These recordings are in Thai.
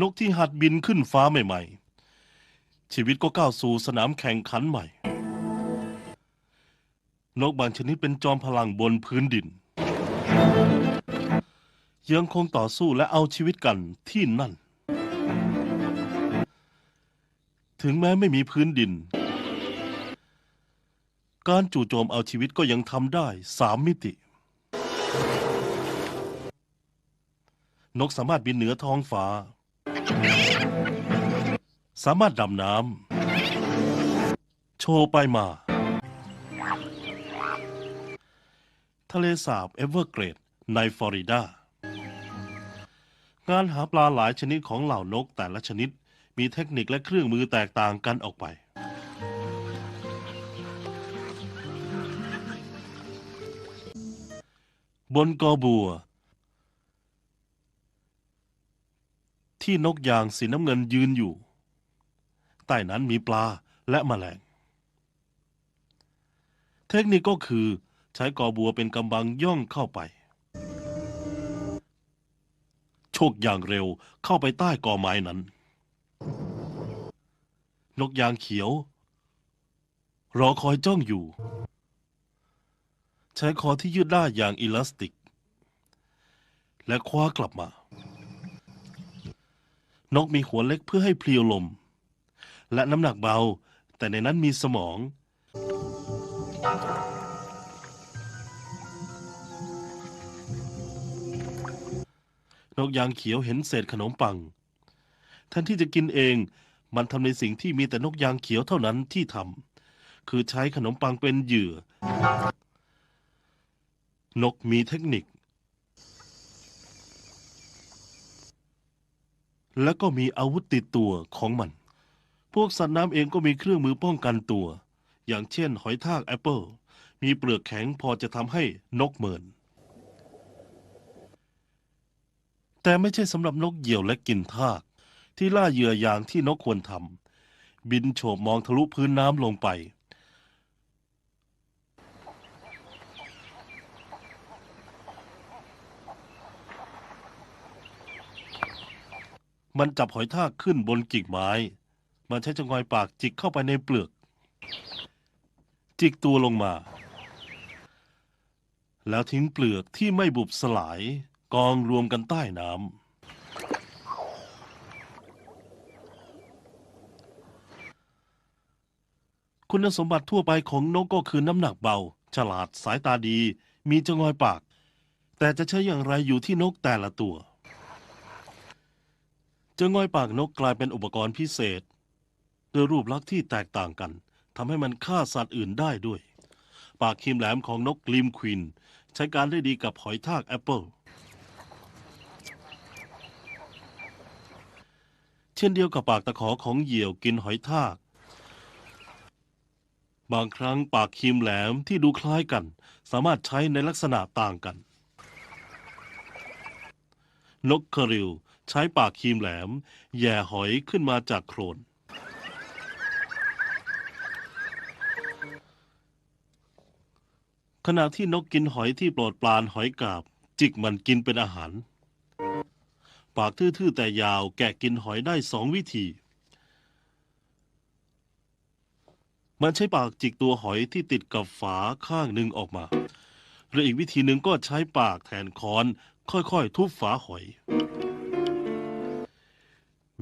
นกที่หัดบินขึ้นฟ้าใหม่ ๆ ชีวิตก็ก้าวสู่สนามแข่งขันใหม่ นกบางชนิดเป็นจอมพลังบนพื้นดิน ยังคงต่อสู้และเอาชีวิตกันที่นั่น ถึงแม้ไม่มีพื้นดิน การจู่โจมเอาชีวิตก็ยังทำได้สามมิตินกสามารถบินเหนือท้องฟ้า สามารถดำน้ำ โชว์ไปมา ทะเลสาบเอเวอร์เกรดในฟลอริดา งานหาปลาหลายชนิดของเหล่านกแต่ละชนิดมีเทคนิคและเครื่องมือแตกต่างกันออกไป บนกอบัว ที่นกยางสีน้ำเงินยืนอยู่ ใต้นั้นมีปลาและแมลง เทคนิคก็คือใช้กอบัวเป็นกำบังย่องเข้าไป โชคอย่างเร็วเข้าไปใต้กอไม้นั้น นกยางเขียว รอคอยจ้องอยู่ ใช้คอที่ยืดได้อย่างอิลาสติก และคว้ากลับมา นกมีหัวเล็กเพื่อให้เพลียวลม และน้ำหนักเบา แต่ในนั้นมีสมอง นกยางเขียวเห็นเศษขนมปังแทนที่จะกินเอง มันทำในสิ่งที่มีแต่นกยางเขียวเท่านั้นที่ทำคือใช้ขนมปังเป็นเหยื่อ นกมีเทคนิค และก็มีอาวุธติดตัวของมัน พวกสัตว์น้ำเองก็มีเครื่องมือป้องกันตัว อย่างเช่น หอยทากแอปเปิลมีเปลือกแข็งพอจะทำให้นกเหมิน แต่ไม่ใช่สำหรับนกเหยี่ยวและกินทาก ที่ล่าเหยื่ออย่างที่นกควรทำบินโฉบมองทะลุพื้นน้ำลงไป มันจับหอยทากขึ้นบนกิ่งไม้ มันใช้จงอยปากจิกเข้าไปในเปลือก จิกตัวลงมา แล้วทิ้งเปลือกที่ไม่บุบสลาย กองรวมกันใต้น้ำ คุณสมบัติทั่วไปของนกก็คือน้ำหนักเบา ฉลาดสายตาดี มีจงอยปาก แต่จะใช้อย่างไรอยู่ที่นกแต่ละตัว จงอยปากนกกลายเป็นอุปกรณ์พิเศษด้วยรูปลักษณ์ที่แตกต่างกันทำให้มันฆ่าสัตว์อื่นได้ด้วย ปากคีมแหลมของนกกลิมควิน ใช้การได้ดีกับหอยทากแอปเปิลเช่นเดียวกับปากตะขอของเหยี่ยวกินหอยทาก บางครั้งปากคีมแหลมที่ดูคล้ายกัน สามารถใช้ในลักษณะต่างกัน นกคริล ใช้ปากครีมแหลม แย่หอยขึ้นมาจากโคลน ขณะที่นกกินหอยที่โปรดปรานหอยกาบ จิกมันกินเป็นอาหาร ปากทื่อๆแต่ยาวแกะกินหอยได้สองวิธี มันใช้ปากจิกตัวหอยที่ติดกับฝาข้างหนึ่งออกมาหรืออีกวิธีหนึ่งก็ใช้ปากแทนค้อน ค่อยๆ ทุบฝาหอย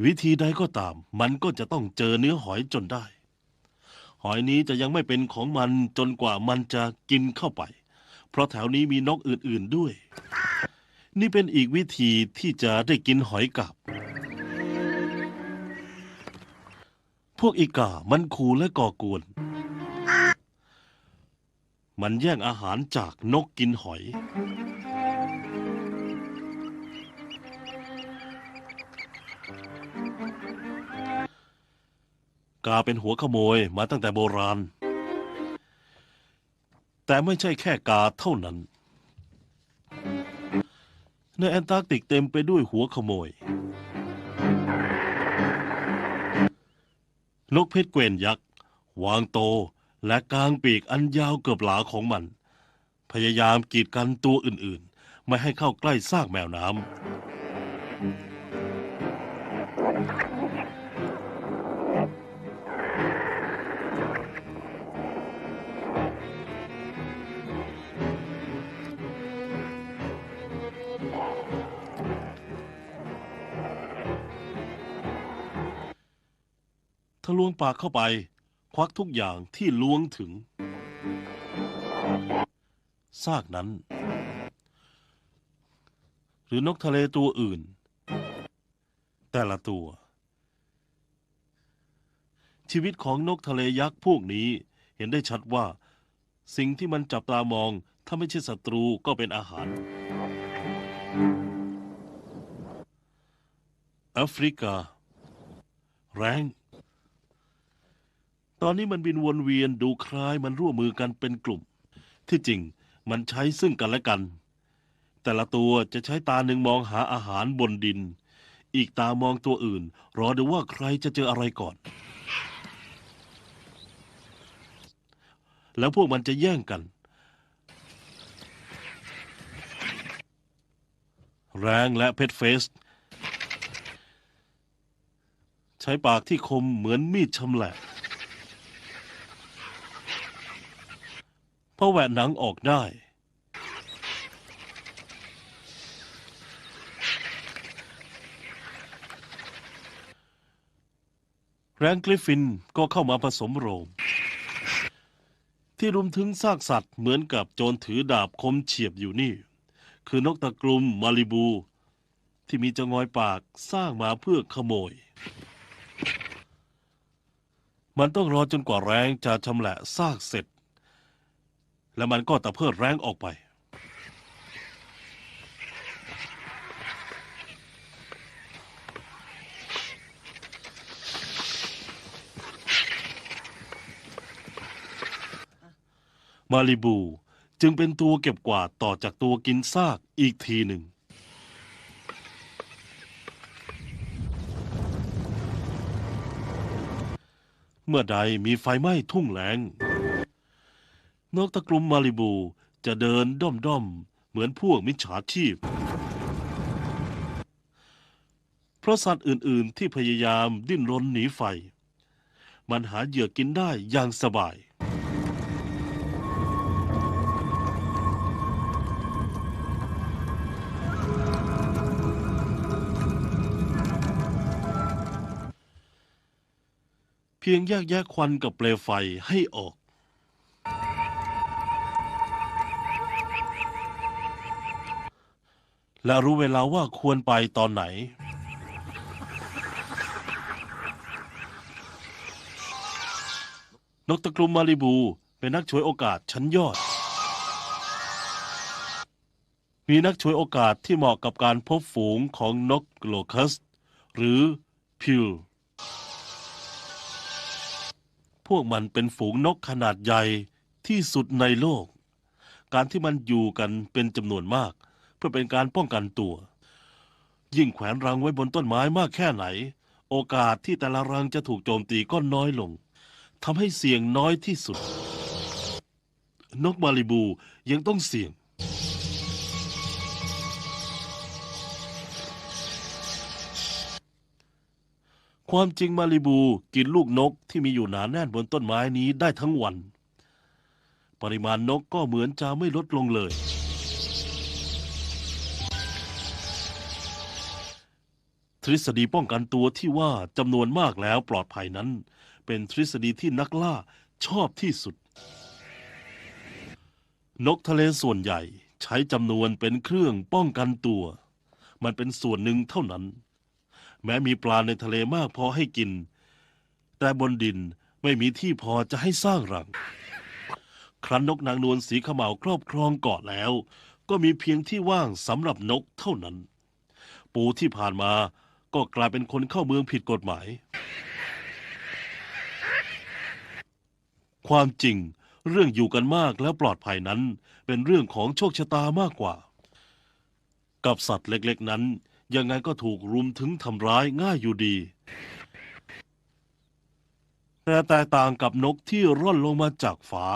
วิธีใดก็ตาม มันก็จะต้องเจอเนื้อหอยจนได้ หอยนี้จะยังไม่เป็นของมันจนกว่ามันจะกินเข้าไป เพราะแถวนี้มีนกอื่นๆด้วย นี่เป็นอีกวิธีที่จะได้กินหอยกับพวกอีกา มันขู่และก่อกวน มันแย่งอาหารจากนกกินหอย กาเป็นหัวขโมยมาตั้งแต่โบราณ แต่ไม่ใช่แค่กาเท่านั้น ในแอนตาร์กติกเต็มไปด้วยหัวขโมย นกเพชรเกวนยักษ์วางโตและกางปีกอันยาวเกือบหลาของมัน พยายามกีดกันตัวอื่นๆ ไม่ให้เข้าใกล้ซากแมวน้ำ ทะลวงปากเข้าไป ควักทุกอย่างที่ล้วงถึง ซากนั้น หรือนกทะเลตัวอื่น แต่ละตัว ชีวิตของนกทะเลยักษ์พวกนี้เห็นได้ชัดว่า สิ่งที่มันจับตามอง ถ้าไม่ใช่ศัตรูก็เป็นอาหารแอฟริกา แรง ตอนนี้มันบินวนเวียนดูคล้ายมันร่วมมือกันเป็นกลุ่ม ที่จริงมันใช้ซึ่งกันและกัน แต่ละตัวจะใช้ตาหนึ่งมองหาอาหารบนดิน อีกตามองตัวอื่น รอดูว่าใครจะเจออะไรก่อน แล้วพวกมันจะแย่งกัน แรงและเพชรเฟส ใช้ปากที่คมเหมือนมีดชำแหละ พราะแหวะหนังออกได้ แรงกริฟฟินก็เข้ามาผสมโรง ที่รุมถึงซากสัตว์เหมือนกับโจรถือดาบคมเฉียบอยู่นี่ คือนกตะกรุมมาริบู ที่มีจงอยปากสร้างมาเพื่อขโมยมันต้องรอจนกว่าแรงจะชำแหละซากเสร็จ แล้วมันก็ตะเพิดแรงออกไป มาริบูจึงเป็นตัวเก็บกวาดต่อจากตัวกินซากอีกทีหนึ่ง เมื่อใดมีไฟไหม้ทุ่งแหลง นกตะกรุมมาริบูจะเดินด้อมด้อมๆเหมือนพวกมิจฉาชีพ เพราะสัตว์อื่น ๆ ที่พยายามดิ้นรนหนีไฟ มันหาเหยื่อกินได้อย่างสบาย เพียงแยกแยะควันกับเปลวไฟให้ออก และรู้เวลาว่าควรไปตอนไหน นกตะกรุมมาริบู เป็นนักฉวยโอกาสชั้นยอด มีนักฉวยโอกาสที่เหมาะกับการพบฝูงของนกโลคัส หรือพิวพวกมันเป็นฝูงนกขนาดใหญ่ที่สุดในโลก การที่มันอยู่กันเป็นจำนวนมาก พื่อเป็นการป้องกันตัว ยิ่งแขวนรังไว้บนต้นไม้มากแค่ไหน โอกาสที่แต่ละรังจะถูกโจมตีก็น้อยลงทำให้เสี่ยงน้อยที่สุด นกมาริบูยังต้องเสี่ยง ความจริงมาริบูกินลูกนกที่มีอยู่หนาแน่นบนต้นไม้นี้ได้ทั้งวัน ปริมาณนกก็เหมือนจะไม่ลดลงเลย ทฤษฎีป้องกันตัวที่ว่าจำนวนมากแล้วปลอดภัยนั้น เป็นทฤษฎีที่นักล่าชอบที่สุด นกทะเลส่วนใหญ่ใช้จำนวนเป็นเครื่องป้องกันตัว มันเป็นส่วนหนึ่งเท่านั้น แม้มีปลาในทะเลมากพอให้กิน แต่บนดินไม่มีที่พอจะให้สร้างรัง ครั้นนกนางนวลสีขาวครอบครองเกาะแล้ว ก็มีเพียงที่ว่างสำหรับนกเท่านั้น ปูที่ผ่านมา ก็กลายเป็นคนเข้าเมืองผิดกฎหมาย ความจริง เรื่องอยู่กันมากและปลอดภัยนั้น เป็นเรื่องของโชคชะตามากกว่า กับสัตว์เล็กๆนั้น ยังไงก็ถูกรุมถึงทำร้ายง่ายอยู่ดี แต่แตกต่างกับนกที่ร่อนลงมาจากฟ้า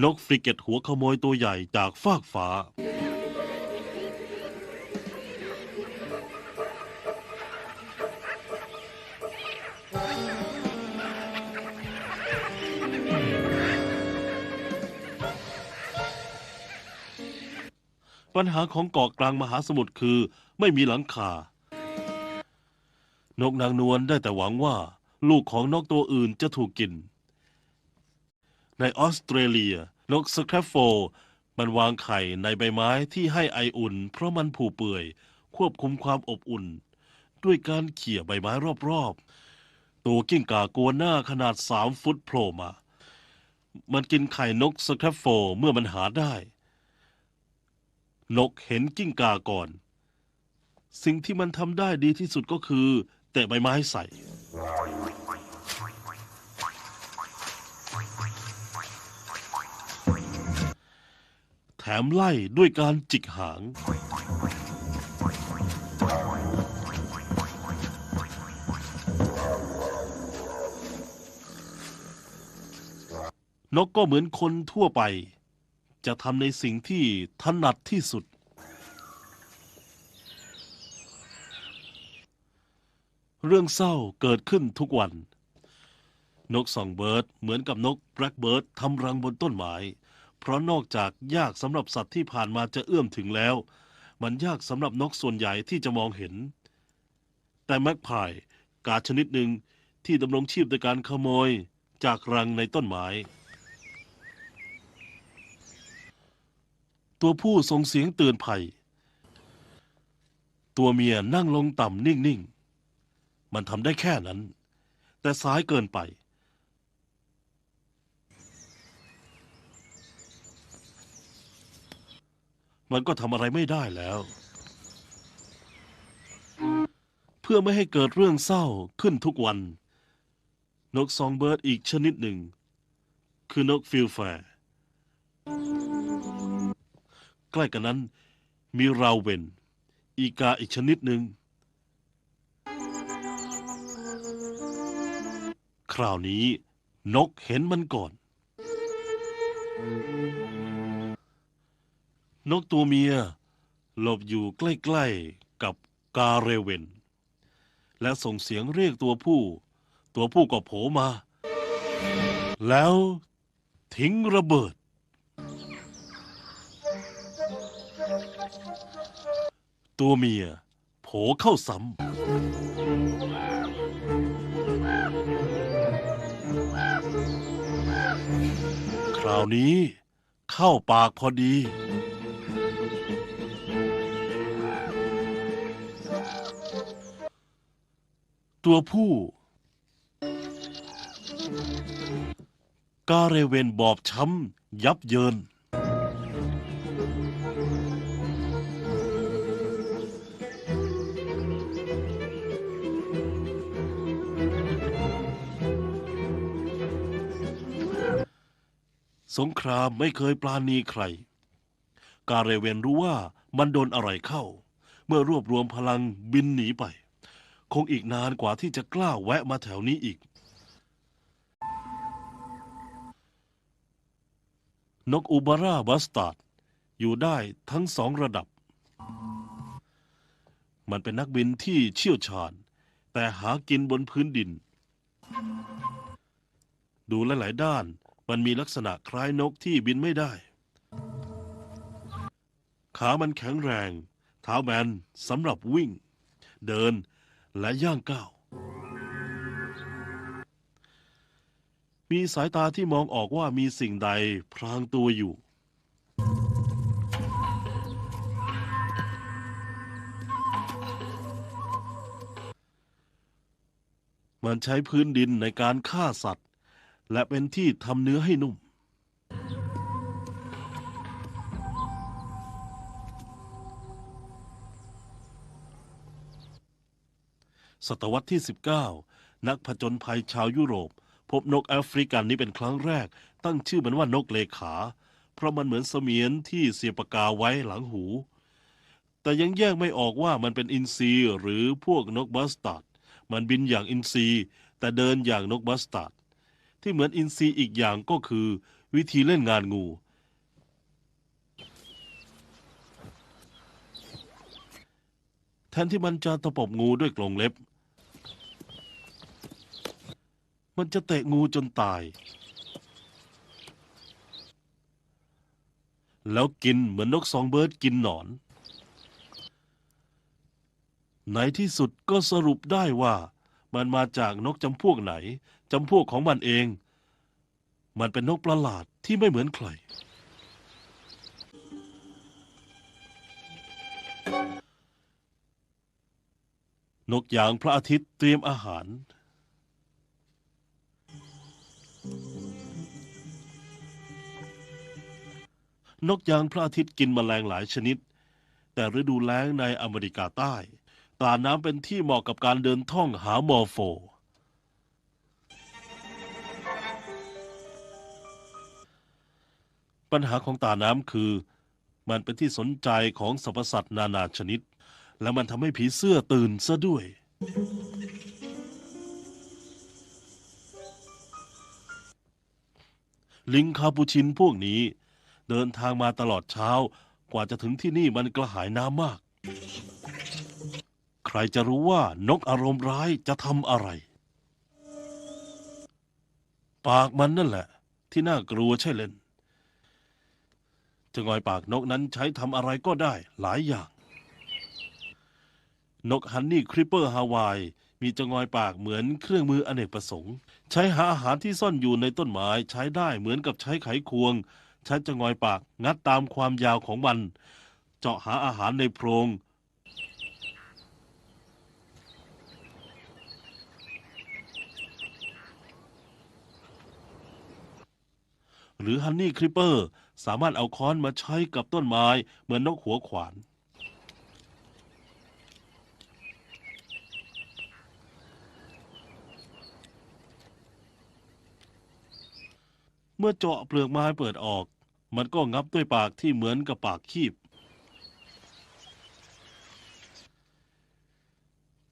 นกฟริเกตหัวขโมยตัวใหญ่จากฟากฟ้า ปัญหาของเกาะกลางมหาสมุทรคือไม่มีหลังคา นกนางนวลได้แต่หวังว่า ลูกของนกตัวอื่นจะถูกกิน ในออสเตรเลีย นกสแครฟโฟ มันวางไข่ในใบไม้ที่ให้ไออุ่น เพราะมันผูเปื่อย ควบคุมความอบอุ่น ด้วยการเขี่ยใบไม้รอบๆ ตัวกิ้งก่ากัวหน้าขนาดสามฟุตโผล่มา มันกินไข่นกสแครฟโฟเมื่อมันหาได้ นกเห็นกิ้งก่าก่อน สิ่งที่มันทำได้ดีที่สุดก็คือ แตะใบไม้ใส่ มไล่ด้วยการจิกหาง นกก็เหมือนคนทั่วไป จะทำในสิ่งที่ถนัดที่สุด เรื่องเศร้าเกิดขึ้นทุกวัน นกสองเบิร์ดเหมือนกับนกแบล็กเบิร์ดทำรังบนต้นไม้ เพราะนอกจากยากสำหรับสัตว์ที่ผ่านมาจะเอื้อมถึงแล้ว มันยากสำหรับนกส่วนใหญ่ที่จะมองเห็น แต่แมกพายกาชนิดหนึ่งที่ดำรงชีพโดยการขโมยจากรังในต้นไม้ ตัวผู้ส่งเสียงเตือนภัย ตัวเมียนั่งลงต่ำนิ่ง ๆ มันทำได้แค่นั้น แต่สายเกินไป มันก็ทำอะไรไม่ได้แล้ว เพื่อไม่ให้เกิดเรื่องเศร้าขึ้นทุกวัน นกซองเบิร์ดอีกชนิดหนึ่ง คือนกฟิลแฟร์ใกล้กันนั้น มีราเวน อีกาอีกชนิดหนึ่ง คราวนี้นกเห็นมันก่อน นกตัวเมีย หลบอยู่ใกล้ๆกับกาเรเวน และส่งเสียงเรียกตัวผู้ ตัวผู้ก็โผล่มา แล้วทิ้งระเบิด ตัวเมียโผล่เข้าซ้ำคราวนี้เข้าปากพอดี ตัวผู้ กาเรเวนบอบช้ำ ยับเยิน สงครามไม่เคยปลาณีใคร กาเรเวนรู้ว่ามันโดนอะไรเข้า เมื่อรวบรวมพลังบินหนีไป คงอีกนานกว่าที่จะกล้าแวะมาแถวนี้อีก นกอูบาร่าบัสตาร์ดอยู่ได้ทั้งสองระดับ มันเป็นนักบินที่เชี่ยวชาญ แต่หากินบนพื้นดิน ดูหลายๆด้านมันมีลักษณะคล้ายนกที่บินไม่ได้ ขามันแข็งแรงเท้าแบนสำหรับวิ่ง เดิน และย่างก้าว มีสายตาที่มองออกว่ามีสิ่งใดพรางตัวอยู่ มันใช้พื้นดินในการฆ่าสัตว์ และเป็นที่ทำเนื้อให้นุ่ม ศตวรรษที่ 19 นักผจญภัยชาวยุโรป พบนกแอฟริกันนี้เป็นครั้งแรก ตั้งชื่อมันว่านกเลขา เพราะมันเหมือนเสมียนที่เสียปากกาไว้หลังหู แต่ยังแยกไม่ออกว่ามันเป็นอินทรีหรือพวกนกบัสตาร์ดมันบินอย่างอินทรีแต่เดินอย่างนกบัสตาร์ดที่เหมือนอินทรีอีกอย่างก็คือ วิธีเล่นงานงูแทนที่มันจะตะปบงูด้วยกรงเล็บ มันจะเตะงูจนตาย แล้วกินเหมือนนกซองเบิร์ดกินหนอน ในที่สุดก็สรุปได้ว่ามันมาจากนกจำพวกไหนจำพวกของมันเอง มันเป็นนกประหลาดที่ไม่เหมือนใคร นกยางพระอาทิตย์เตรียมอาหาร นกยางพระอาทิตย์กินแมลงหลายชนิด แต่ฤดูแล้งในอเมริกาใต้ตาน้ำเป็นที่เหมาะกับการเดินท่องหามอโฟ ปัญหาของตาน้ำคือ มันเป็นที่สนใจของสรรพสัตว์นานาชนิด และมันทำให้ผีเสื้อตื่นซะด้วย ลิงคาปูชินพวกนี้ เดินทางมาตลอดเช้า กว่าจะถึงที่นี่มันกระหายน้ำมาก ใครจะรู้ว่านกอารมณ์ร้ายจะทำอะไร ปากมันนั่นแหละ ที่น่ากลัวใช่เล่นจะงอยปากนกนั้นใช้ทำอะไรก็ได้หลายอย่าง นกฮันนี่คริปเปอร์ฮาวาย มีจะงอยปากเหมือนเครื่องมืออเนกประสงค์ ใช้หาอาหารที่ซ่อนอยู่ในต้นไม้ใช้ได้เหมือนกับใช้ไขควง ใช้จะงอยปากงัดตามความยาวของมัน เจาะหาอาหารในโพรง หรือฮันนี่คริปเปอร์ สามารถเอาค้อนมาใช้กับต้นไม้เหมือนนกหัวขวาน มื่อเจาะเปลือกไม้เปิดออก มันก็งับด้วยปากที่เหมือนกับปากคีบ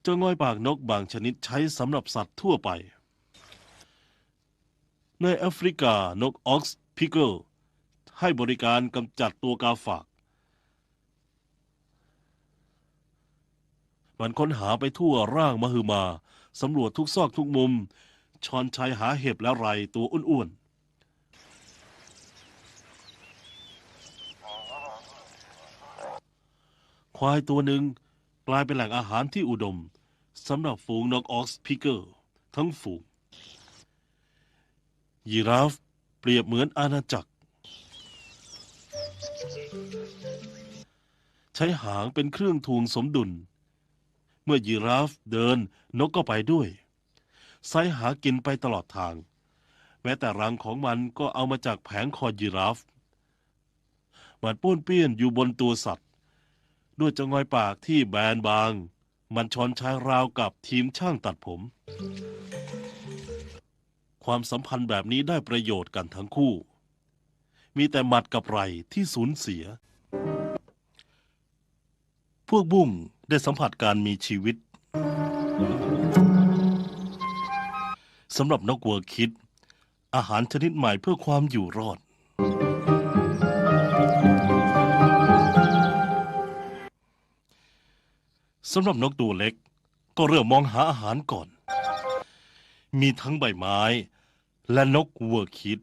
เจ้าง่อยปากนกบางชนิดใช้สำหรับสัตว์ทั่วไป ในแอฟริกานกออกซ์พิเกิลให้บริการกำจัดตัวกาฝาก มันค้นหาไปทั่วร่างมหึมาสำรวจทุกซอกทุกมุม ชอนชัยหาเห็บและไรตัวอ้วนๆ ควายตัวหนึ่งกลายเป็นแหล่งอาหารที่อุดมสำหรับฝูงนกออกซ์พิเกิลทั้งฝูง ยีราฟเปรียบเหมือนอาณาจักร ใช้หางเป็นเครื่องทวงสมดุล เมื่อยีราฟเดินนกก็ไปด้วยไซหากินไปตลอดทาง แม้แต่รังของมันก็เอามาจากแผงคอยีราฟ มันป้วนเปี้ยนอยู่บนตัวสัตว์ ด้วยจะงอยปากที่แบนบาง มันชอนชายราวกับทีมช่างตัดผม ความสัมพันธ์แบบนี้ได้ประโยชน์กันทั้งคู่ มีแต่หมัดกับไรที่สูญเสีย พวกบุ้งได้สัมผัสการมีชีวิตสำหรับนกวัวคิด อาหารชนิดใหม่เพื่อความอยู่รอด สำหรับนกตัวเล็ก ก็เริ่มมองหาอาหารก่อน มีทั้งใบไม้ และนกวัวคิด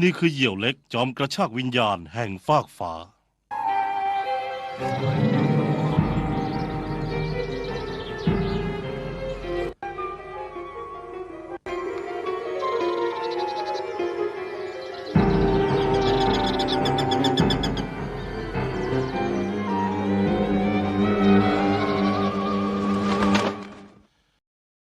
นี่คือเหยี่ยวเล็กจอมกระชากวิญญาณแห่งฟากฟ้า